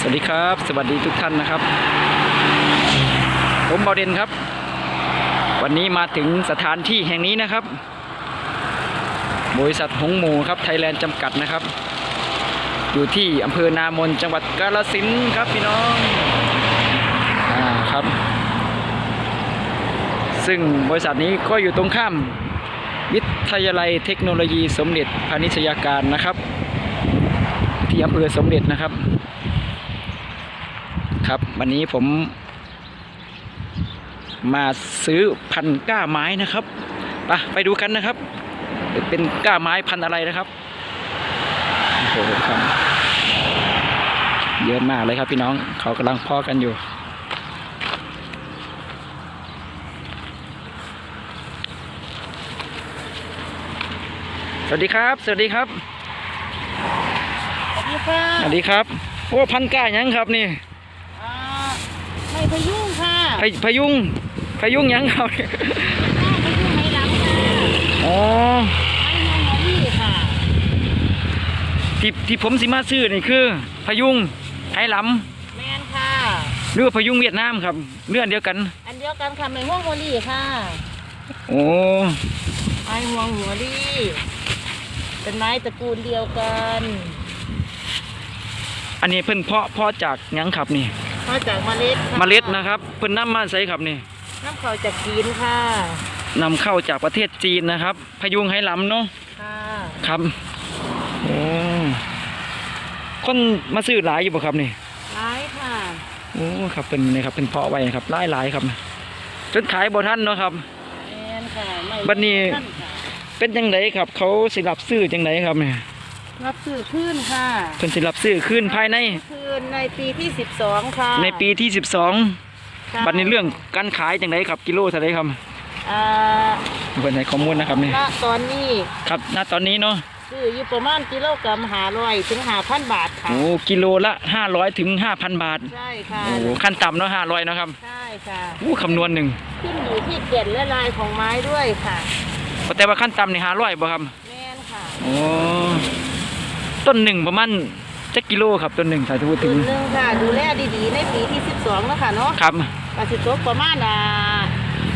สวัสดีครับ สวัสดีทุกท่านนะครับ ผมบอเดนครับ วันนี้มาถึงสถานที่แห่งนี้นะครับ บริษัทหงหมูครับไทยแลนด์จำกัดนะครับ อยู่ที่อำเภอนามนจังหวัดกาฬสินครับพี่น้องอ่าครับ ซึ่งบริษัทนี้ก็อยู่ตรงข้าม วิทยาลัยเทคโนโลยีสมเด็จพาณิชยาการนะครับ ที่อำเภอสมเด็จนะครับ ครับ วันนี้ผม มาซื้อพันธุ์ก้าไม้นะครับไปไปดูกันนะครับ เป็นก้าไม้พันธุ์อะไรนะครับโอ้โหครับเยอะมากเลยครับพี่น้องเขากำลังเพาะกันอยู่ สวัสดีครับ สวัสดีครับ สวัสดีค่ะสวัสดีครับ โอ้พันธุ์ก้ายังครับนี่อ่าไม่ พยุงค่ะพพยุงพยุงยังครับพยุงไม่หลังค่ะอ๋อไม่งงหัวพี่ค่ะที่ที่ผมสิมาซื้อนี่คือ พยุงไหหลแมนค่ะำหรือว่าพยุงเวียดนามครับเรื่องเดียวกัน อันเดียวกันค่ะไม่ห่วงหัวลี่ค่ะโอ้ไอห่วงหัวลี่เป็นไม้ตระกูลเดียวกัน อันนี้เพิ่นเพาะเพาะจากหยังครับนี่ มาจากเมล็ดค่ะเมล็ดนะครับเพิ่นนำมาใส่ครับนี่น้ำเขาจากจีนค่ะนำเข้าจากประเทศจีนนะครับ พยุงไหหลำเนาะค่ะครับโอ้คนมาซื้อหลายอยู่บ่ครับนี่ร้ายค่ะโอ้ครับเป็นนี่ครับเป็นเพาะไว้ครับหลายหลายๆครับจนขายบ่ทันเนาะครับแมนค่ะไม่บัดนี้ท่านค่ะเป็นจังไดครับ เขาสิรับซื้อจังไดครับเนี่ย รับซื้อขึ้นค่ะ เพิ่นสิรับซื้อขึ้นภายใน คืนในปีที่สิบสองค่ะในปีที่ 12 ค่ะบัดนี้เรื่องการขายจังไดครับกิโลเท่าไดครับอ่าเพิ่นให้ข้อมูลนะครับนี่ณตอนนี้ครับณตอนนี้เนาะซื้ออยู่ประมาณกิโลกรัมหาร้อยถึงหาพันบาทค่ะ โอ้กิโลละ 500ถึง5,000 บาทใช่ค่ะ โอ้ขั้นต่ำเนาะ500เนาะครับใช่ค่ะ โอ้คำนวณหนึ่งขึ้นอยู่ที่เกล็ดและลายของไม้ด้วยค่ะ แต่ว่าขั้นต่ำนี่500บ่ครับ แม่นค่ะ โอ้ ต้นหนึ่งประมาณจักกิโลครับต้นหนึ่งถ้าจะพูดจุถึดงหนึ่งค่ะ ดูแลดีๆ ในปีที่สิบสองแล้วค่ะเนาะครับกสิตกประมาณอ่า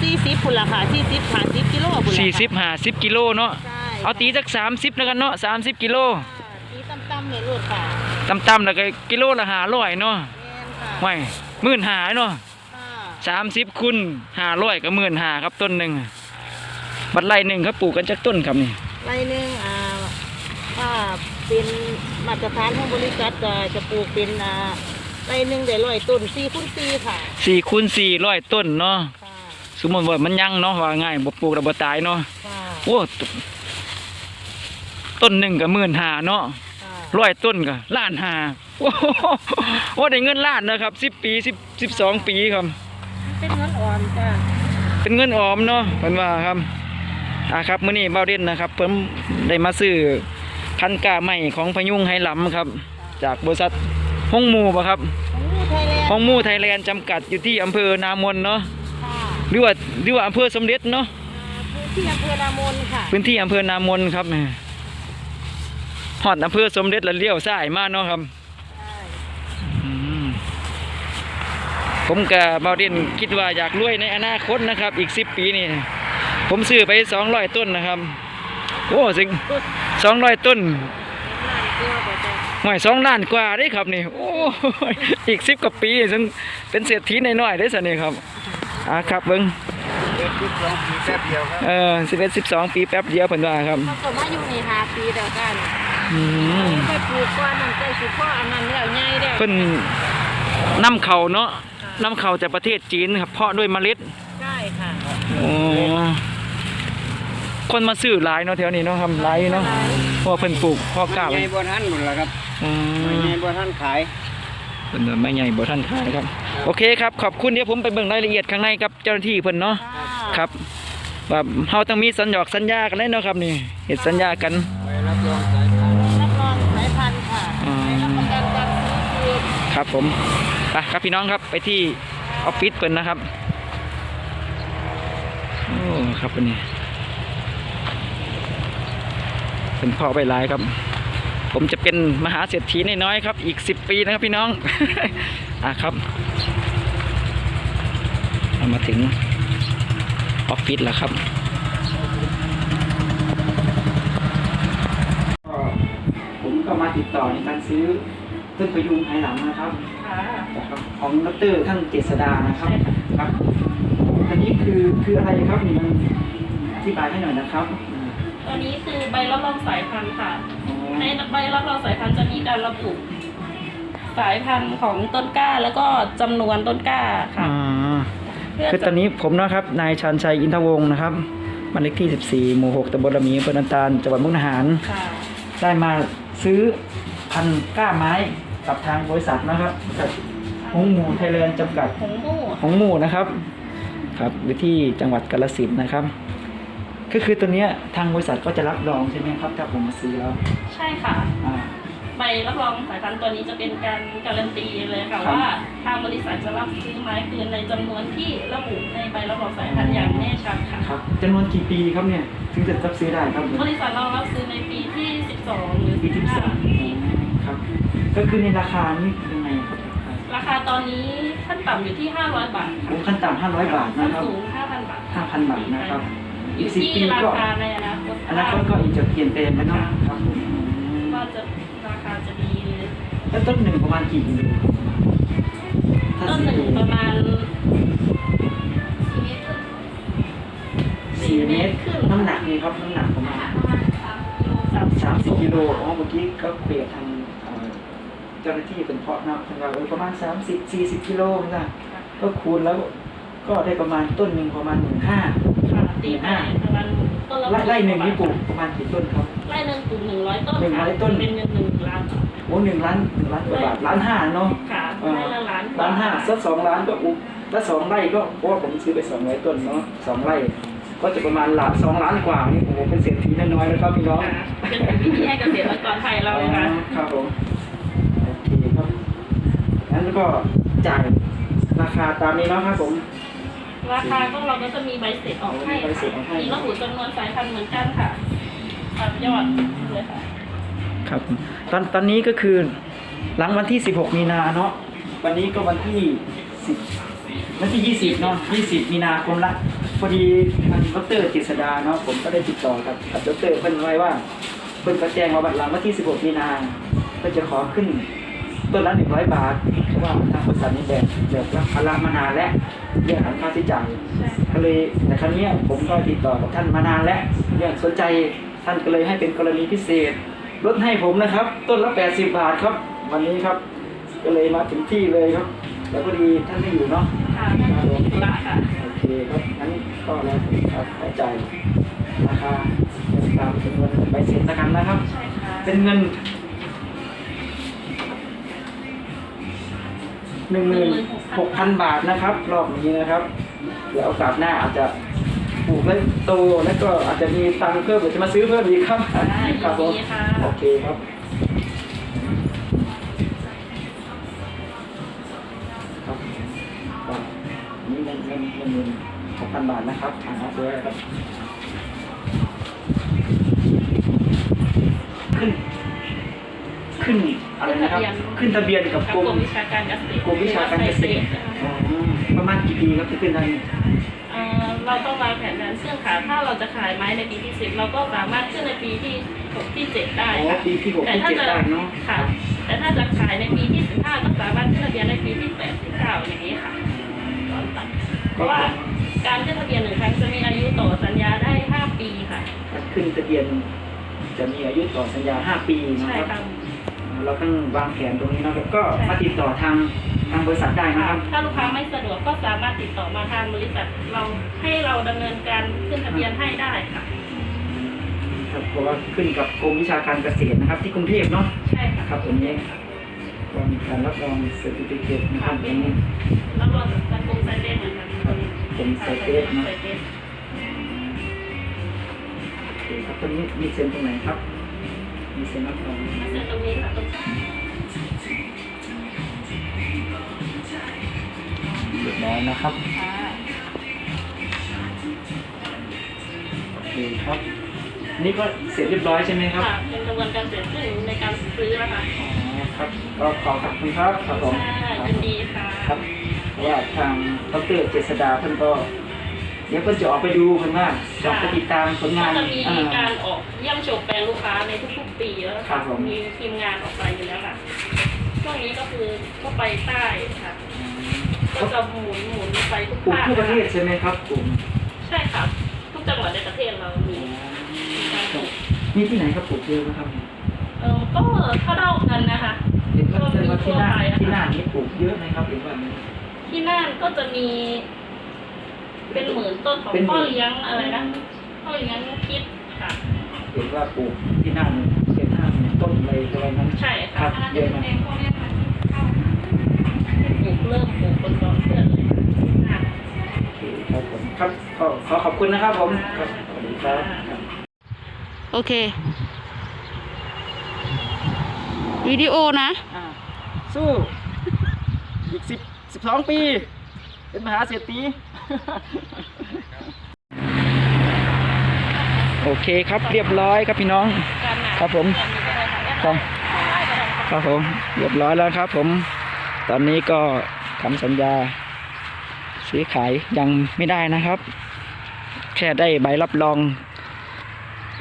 สี่สิบพุ่นละค่ะสี่สิบห้าสิบกิโลพุ่นละค่ะ40 50กิโลเนาะใช่เอาตีสัก30แล้วกันเนาะ30กิโลค่ะตีต่ำๆเนี่ยลูกค่ะต่ำๆแล้วก็กิโลละ500เนาะแม่นค่ะไม่หมื่นหาเนาะค่ะสามสิบคูณห้าร้อยก็หมื่นหาครับต้นหนึ่งบัดไร่หนึ่งครับปลูกกันจากต้นครับนี่ ไรหนึ่งอ่าถ้า เป็นมาตรฐานของบริษัทจะจะปลูกเป็นอ่าไรหนึ่งได้ร้อยต้นสี่คูณสี่ค่ะสี่คูณสี่ร้อยต้นเนาะค่ะสมมติว่ามันยังเนาะว่าง่ายบ่ปลูกแล้วบ่ตายเนาะค่ะโอ้ตต้นหนึ่งก็หมื่นหาเนาะค่ะร้อยต้นก็ล้านหาโอ้โหโอ้ได้เงินล้านนะครับสิบปีสิบสิบสองปีครับ เป็นเงินอ่อนจ้ะเป็นเงินออมเนาะเพิ่นว่าครับอ่าครับมื้อนี้เบาเด่นนะครับ เพิ่นได้มาซื้อ พันธุ์กาใหม่ของพยุงไหหลำครับ จากบริษัทห้องหมูบ่ครับของลูกไทยแลนด์ห้องหมูไทยแลนด์จำกัดอยู่ที่อำเภอนามนเนาะค่ะหรือว่าหรือว่าอำเภอสมเด็จเนาะอ่าพื้นที่อำเภอนามนค่ะพื้นที่อำเภอนามนครับแหม่ฮอดอำเภอสมเด็จแล้วเลี้ยวซ้ายมาเนาะครับใช่อืมผมกับเบาเด่นคิดว่าอยากรวยในอนาคตนะครับ อีกสิบปีนี่ ผมซื้อไปสองร้อยต้นนะครับ โอ้สิ สองร้อยต้นล้านเดียวบ่จ้ะหน่อยสองล้านกว่าได้ครับนี่โอ้ยอีกสิบกว่าปีซึ่งเป็นเศรษฐีน้อยๆได้สินี่ครับอ่าครับเบิ้งเด็กทุกสองปีแป๊บเดียวครับเออสิบเอ็ดสิบสองปีแป๊บเดียวเพิ่นว่าครับเขาก็มาอยู่ในหาปีเดียวกันอืมไปปลูกก้อนนั่นใจสิพ่ออันนั้นแล้วใหญ่แล้วเพิ่นนำเข้าเนาะนำเข้าจากประเทศจีนครับเพาะด้วยเมล็ดใช่ค่ะอ๋อ คนมาซื้อหลายเนาะแถวนี้เนาะครับหลายเนาะเพราะว่าเพิ่นปลูกเพาะกล้าไม่ไว้ใหญ่บนท่านหมดแล้วครับอืไม่มใหญ่บนท่านขาย เพิ่นว่าไม่ใหญ่บ่ทันขายครับ โอเคครับ ขอบคุณเดี๋ยวผมไปเบิ่งรายละเอียดข้างในกับ เจ้าหน้าที่เพิ่นเนาะค่ะครับว่าเฮาต้องมีสัญญาสัญญากันเลยเนาะครับนี่เฮ็ดสัญญากันไปรับรองสายพันธุ์รับรองสายพันธุ์ค่ะอืมให้รับประกันการซื้อคืน ครับผมไปครับพี่น้องครับไปที่ออฟฟิศเพิ่นนะครับโอ้ครับวันนี้ เป็นพ่อไปหลายครับ ผมจะเป็นมหาเศรษฐีน้อยๆครับ อีก10ปีนะครับพี่น้อง อะครับามาถึงออฟฟิศแล้วครับ ผมก็มาติดต่อในการซื้อต้นประยุงภายหลังนะครับค่ะนะครับของดรท่านเจษดานะครับครับ อันนี้คือคืออะไรครับนี่มันอธิบายให้หน่อยนะครับ ตัวนี้คือใบรับรองสายพันธุ์ค่ะอ๋อในใบรับรองสายพันธุ์จะมีการระบุสายพันธุ์ของต้นกล้าแล้วก็จำนวนต้นกล้าค่ะ อ่าเพื่อคือตอนนี้ผมนะครับนายชันชัยอินทวงศ์นะครับบ้านเลขที่ 14 หมู่ 6ตำบลละหมีอำเภอนันตาลจังหวัดมุกดาหาร ค่ะ ได้มาซื้อพันธุ์กล้าไม้กับทางบริษัทนะครับบริษัทหงหมูไทยแลนด์จำกัดผงมู่หงหมูนะครับ ครับอยู่ที่จังหวัดกาฬสินธุ์นะครับ ก็คือตัวเนี้ยทางบริษัทก็จะรับรองใช่ไหมครับถ้าผมมาซื้อแล้วใช่ค่ะ อ่า ใบรับรองสายพันธุ์ตัวนี้จะเป็นการการันตีเลยค่ะครับ ว่าทางบริษัทจะรับซื้อไม้คืนในจำนวนที่ระบุในใบรับรองสายพันธุ์อย่างแน่ชัดค่ะ ครับจำนวนกี่ปีครับเนี่ยถึงจะรับซื้อได้ครับบริษัทเรารับซื้อในปีที่ 12 หรือปีที่สาม15ครับ ก็คือในราคานี่ยังไงครับราคาตอนนี้ขั้นต่ำอยู่ที่ 500 บาทผมค่ะขั้นต่ำ500 บาทขั้นะนครับ สูง 5,000 บาท5,000 บาทนะครับอ อีกยู่สิบที่ปีราก็คาในอนาคตอนาคตก็อีกจะเปลี่ยนแปลงนะเนาะครับผมว่าจะราคาจะดีหรือแล้วต้นหนึ่งประมาณกี่กิโลถ้าต้นหนึ่งประมาณสี่เมตรน้ำหนักนี่ครับน้ำหนักประมาณสามสามสิบกิโลอ๋อเมื่อกี้ก็เปรียบทางเอ่อเจ้าหน้าที่เป็นเพาะนะทางเราเออประมาณสามสิบสี่สิบกิโลนะก็คูณแล้วก็ได้ประมาณต้นหนึ่งประมาณหนึ่งห้าค่ะ ตีไปประมาณต้นละไร่ไร่หนึ่งนี่ปลูกประมาณกี่ต้นครับไร่หนึ่งปลูกหนึ่งร้อยต้นหนึ่งร้อยต้นเป็นเงินหนึ่งล้านโอ้หนึ่งล้านหนึ่งล้านกว่าบาทล้านห้าเนาะค่ะเออไร่ละล้านล้านห้าสักสองล้านก็อุบถ้าสองไร่ก็เพราะว่าผมซื้อไปสองร้อยต้นเนาะสองไร่ก็จะประมาณล้านสองล้านกว่านี่โอ้โหเป็นเศรษฐีน้อยๆแล้วครับพี่น้องค่ะเป็นสิ่งที่ดีให้เกษตรกรไทยเราเลยค่ะอ๋อครับผมโอเคครับงั้นก็จ่ายราคาตามนี้เนาะครับผม ราคาก็เราก็จะมีใบเสร็จออกให้ใบเสร็จออกให้มีระบุจำนวนสายพันธุ์เหมือนกันค่ะตามยอดเลยค่ะ ครับผมตอนตอนนี้ก็คือหลังวันที่ 16 มีนาเนาะวันนี้ก็วันที่10วันที่ 20เนาะ20 มีนาคมละพอดีทางดรจิษดาเนาะผมก็ได้ติดต่อกับกับดรเพิ่นไว้ว่าเพิ่นก็แจ้งว่าวันหลังวันที่ 16 มีนาก็จะขอขึ้นต้นละ100 บาทเพราะว่าทางบริษัทนี้แบกแบกรับภาระมานานแล้ว เรื่องของค่าใช้จ่ายใช่ก็เลยแต่ครั้งนี้ยผมก็ติดต่อกับท่านมานานแล้วเรื่องสนใจท่านก็เลยให้เป็นกรณีพิเศษลดให้ผมนะครับ ต้นละ 80 บาทครับ วันนี้ครับ ก็เลยมาถึงที่เลยครับ แล้วพอดีท่านไม่อยู่เนาะค่ะนั่นเป็นธุระค่ะโอเคครับงั้นก็แล้วครับเข้าใจราคาตามจำนวนใบเสร็จแล้วกันนะครับใช่ค่ะเป็นเงิน หนึ่งหมื่นหกพันบาทนะครับ รอบนี้นะครับเดี๋ยวโอกาสหน้าอาจจะปลูกแล้วโตแล้วก็อาจจะมีตังค์เพิ่มหรือจะมาซื้อเพิ่มอีกครับได้ยินครับผมดีค่ะโอเคครับครับก็นี่เงินเงินเงินหมื่นหกพันบาทนะครับอ่าซื้อไว้ครับขึ้นขึ้นอะไรนะ ครับ ขึ้นทะเบียนกับกับกรกรมมวิชาการเกษตรกรมวิชาการเกษตรอ๋อประมาณกี่ปีครับที่ขึ้นทางนี้เอ่อเราต้องวางแผนการเชื่อมขาถ้าเราจะขายไม้ในปีที่สิบเราก็สามารถขึ้นในปีที่หกที่เจ็ดได้อ๋อค่ะปีที่หกแต่ที่ถ้าเจ็ดจะได้เนาะค่ะ แต่ถ้าจะขายในปีที่สิบห้าก็สามารถขึ้นทะเบียนในปีที่แปดที่เก้าอย่างนี้ค่ะตอนตัดเพราะว่าการขึ้นทะเบียนหนึ่งครั้งจะมีอายุต่อสัญญาได้ห้าปีค่ะการขึ้นทะเบียนจะมีอายุต่อสัญญา5ปีนะใช่ครับค่ะ เราต้องวางแผนตรงนี้นะครับก็มาติดต่อทางทางบริษัทได้นะครับ ถ้าลูกค้าไม่สะดวกก็สามารถติดต่อมาทางบริษัทเราให้เราดำเนินการขึ้นทะเบียนให้ได้ค่ะ ครับเพราะว่าขึ้นกับกรมวิชาการเกษตรนะครับ ที่กรุงเทพเนาะใช่ค่ะครับผมนี้ก็มีการรับรองเซอร์ติฟิเคตนะครับตรงนี้รับรองจากกรมไซเตสเหมือนกันครับกรมไซเตสเนอะไซเตสโอเคครับตรงนี้มีเซ็นตรงไหนครับ มีเซ็นรับรองมาเซ็นตรงนี้ค่ะตรงเรียบร้อยนะครับค่ะโอเคครับ นี่ก็เสร็จเรียบร้อยใช่ไหมครับค่ะเรียบระบวนการเสร็จสิ้นในการซื้อนะคะครับก็ขอบคุณครับครับผมค่ะยินดีค่ะครับเพราะว่าทางดรเจษดาเพิ่นก็ เดี๋ยวเพิ่นจะออกไปดูเพิ่นว่าจะออกไปติดตามผลงาก็นจะมีอ่า การออกเยี่ยมชมแปลงลูกค้าในทุกๆปีแล้วครัค่ะบผม มีทีมงานออกไปอยู่แล้วค่ะช่วงนี้ก็คือก็ไปใต้ค่ะ ก็จะหมุนหมุนไปทุกปลูกภาคทั่วประเทศใช่ไหมครับกลุ่มใช่ค่ะ ทุกจังหวัดในประเทศเรามีมีการปลูกมีที่ไหนครับปลูกเยอะไหมครับเออก็เท่าเท่ากันนะคะ เห็นว่าก็มีว่าที่ทั่วน่านไปอะที่ค่ะน่านนี่ปลูกเยอะไหมครับเห็นว่ามีที่น่านก็จะมี เป็นหมื่นต้นของเป็นหมื่พ่อนเลี้ยงอะไรนะพ่อเลี้ยงคิดค่ะเห็นว่าปลูกที่น่านเป็นห้าหมื่นต้นเลยอะไรนั้นใช่ครัค่ะบเยอะมากพวกเนี้ยค่ะปลูกเริ่มปลูกบนกองเพื่อนเลยค่ะโอเคครับผมครับก็ขอขอบคุณนะครับผมครับสวัสดีครับครับโอเค วิดีโอนะอ่าสู้ อีกสิบสิบสองปี เป็นมหาเศรษฐี โอเคครับเรียบร้อยครับพี่น้อง ครับผมครับครับผมเรียบร้อยแล้วครับ ผม ตอนนี้ก็ทำสัญญา ซื้อขายยังไม่ได้นะครับ แค่ได้ใบรับรอง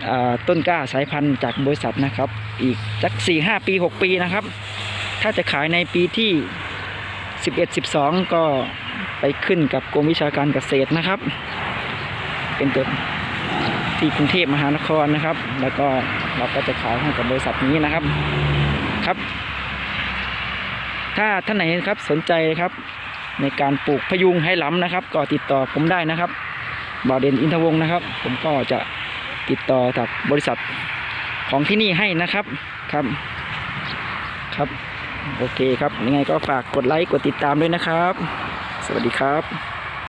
อต้นกล้าสายพันธุ์จากบริษัทนะครับ อีกสักสี่ห้าปีหกปีนะครับ ถ้าจะขายในปีที่สิบเอ็ดสิบสองก็ ไปขึ้นกับกรมวิชาการเกษตรนะครับ เป็นตัวที่กรุงเทพมหานครนะครับ แล้วก็เราก็จะขายให้กับบริษัทนี้นะครับครับ ถ้าท่านไหนครับสนใจครับ ในการปลูกพยุงให้ล้ำนะครับ ก็ติดต่อผมได้นะครับบ่าวเด่นอินทวงศ์นะครับ ผมก็จะติดต่อกับบริษัทของที่นี่ให้นะครับครับครับ โอเคครับยังไงก็ฝากกดไลค์กดติดตามด้วยนะครับ วัสดีครับ